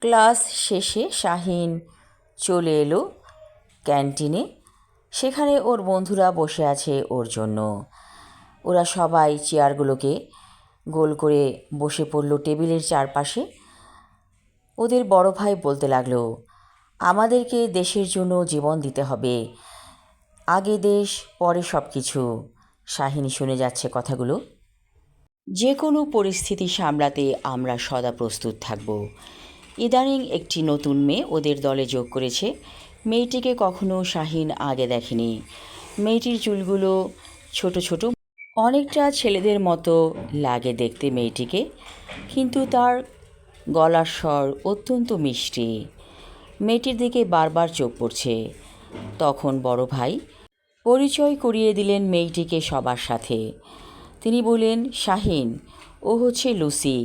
Class শেষে শাহিন চলে এলো ক্যান্টিনে। সেখানে ওর বন্ধুরা বসে আছে ওর জন্য। ওরা সবাই চেয়ারগুলোকে গোল করে বসে পড়ল টেবিলের চারপাশে। ওদের বড় ভাই বলতে লাগল, আমাদেরকে দেশের জন্য জীবন দিতে হবে। আগে দেশ, পরে সব কিছু শাহিনী শুনে যাচ্ছে কথাগুলো। যে কোনো পরিস্থিতি সামলাতে আমরা সদা প্রস্তুত থাকব। ইদানিং একটি নতুন মেয়ে ওদের দলে যোগ করেছে। মেয়েটিকে কখনো শাহিন আগে দেখেনি। মেয়েটির চুলগুলো ছোট ছোট, অনেকটা ছেলেদের মতো লাগে দেখতে মেয়েটিকে, কিন্তু তার গলার স্বর অত্যন্ত মিষ্টি। মেয়েটির দিকে বারবার চোখ পড়ছে। তখন বড় ভাই পরিচয় করিয়ে দিলেন মেয়েটিকে সবার সাথে। তিনি বললেন, শাহিন, ও হচ্ছে লুসি।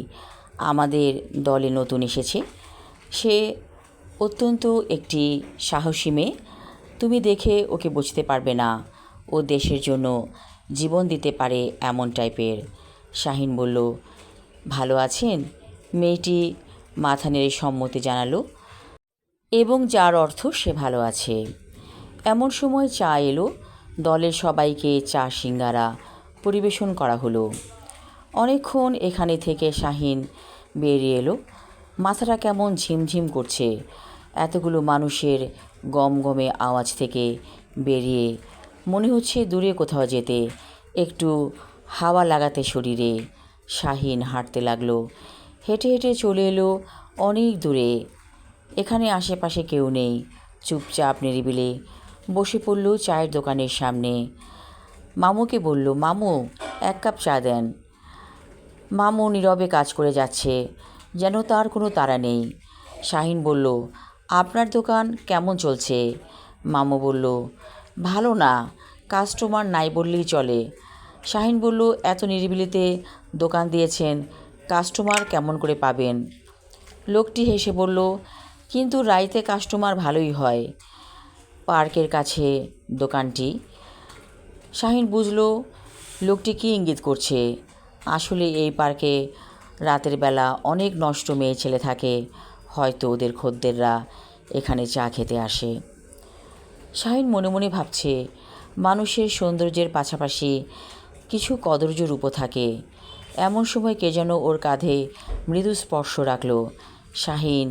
আমাদের দলে নতুন এসেছে। সে অত্যন্ত একটি সাহসী মেয়ে। তুমি দেখে ওকে বুঝতে পারবে না। ও দেশের জন্য জীবন দিতে পারে এমন টাইপের। শাহিন বলল, ভালো আছেন? মেয়েটি মাথা নেড়ে সম্মতি জানালো, এবং যার অর্থ সে ভালো আছে। এমন সময় চা এলো। দলের সবাইকে চা সিঙ্গারা পরিবেশন করা হলো। অনেকক্ষণ এখানে থেকে শাহিন বেরিয়ে এলো। মাথাটা কেমন ঝিমঝিম করছে। এতগুলো মানুষের গমগমে আওয়াজ থেকে বেরিয়ে মনে হচ্ছে দূরে কোথাও যেতে। একটু হাওয়া লাগাতে শরীরে শাহিন হাঁটতে লাগল। হেঁটে হেঁটে চলে এলো অনেক দূরে। এখানে আশেপাশে কেউ নেই। চুপচাপ নিরিবিলে বসে পড়ল চায়ের দোকানের সামনে। মামুকে বলল, মামু, এক কাপ চা দেন। মামু নীরবে কাজ করে যাচ্ছে। যেন তার কোনো তাড়া নেই। শাহিন বলল, আপনার দোকান কেমন চলছে? মামু বলল, ভালো না, কাস্টমার নাই বললেই চলে। শাহিন বলল, এত নিরিবিলিতে দোকান দিয়েছেন, কাস্টমার কেমন করে পাবেন? লোকটি হেসে বলল, কিন্তু রাইতে কাস্টমার ভালোই হয়, পার্কের কাছে দোকানটি। শাহিন বুঝল, লোকটি কী ইঙ্গিত করছে, আসলে এই পার্কে রাতের বেলা অনেক নষ্ট মেয়ে ছেলে থাকে। হয়তো ওদের খদ্দেররা এখানে চা খেতে আসে। শাহিন মনে মনে ভাবছে, মানুষের সৌন্দর্যের পাশাপাশি কিছু কদর্য রূপও থাকে। এমন সময় কে যেন ওর কাঁধে মৃদু স্পর্শ রাখল। শাহিন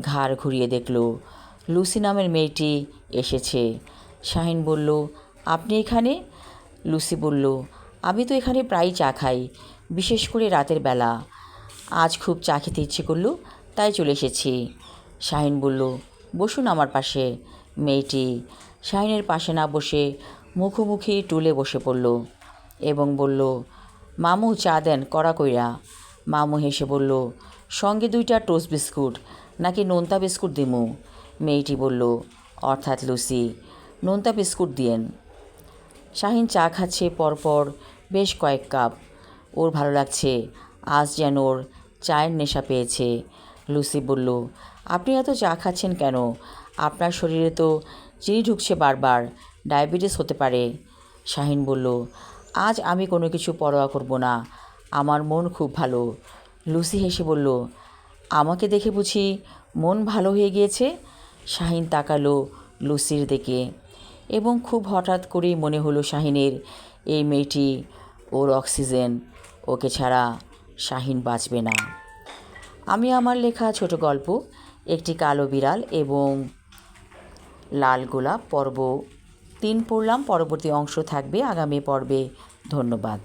ঘাড় ঘুরিয়ে দেখল, লুসি নামের মেয়েটি এসেছে। শাহিন বলল, আপনি এখানে? লুসি বলল, আমি তো এখানে প্রায়ই চা খাই, বিশেষ করে রাতের বেলা। আজ খুব চা খেতে ইচ্ছে করল, তাই চলে এসেছি। শাহিন বলল, বসুন আমার পাশে। মেয়েটি শাহিনের পাশে না বসে মুখোমুখি টুলে বসে পড়ল এবং বলল, মামু, চা দেন, কড়া কইরা। মামু হেসে বলল, সঙ্গে দুইটা টোস্ট বিস্কুট, নাকি নোনতা বিস্কুট দিমু? মেয়েটি বলল, অর্থাৎ লুসি নোনতা বিস্কুট দিয়েন। শাহিন চা খাচ্ছে পরপর বেশ কয়েক কাপ। ওর ভালো লাগছে আজ যেন ওর চায়ের নেশা পেয়েছে। লুসি বলল, আপনি এত চা খাচ্ছেন কেন? আপনার শরীরে তো চিনি ঢুকছে বারবার, ডায়াবেটিস হতে পারে। শাহিন বলল, আজ আমি কোনো কিছু পরোয়া করব না, আমার মন খুব ভালো। লুসি হেসে বলল, আমাকে দেখে বুঝি মন ভালো হয়ে গিয়েছে? শাহিন তাকালো লুসির দিকে এবং খুব হঠাৎ করেই মনে হলো শাহিনের, এই মেয়েটি ওর অক্সিজেন, ওকে ছাড়া শাহিন বাঁচবে না। আমি আমার লেখা ছোট গল্প, একটি কালো বিড়াল এবং লাল গোলাপ পর্ব। তিন পড়লাম, পরবর্তী অংশ থাকবে আগামী পর্বে। ধন্যবাদ।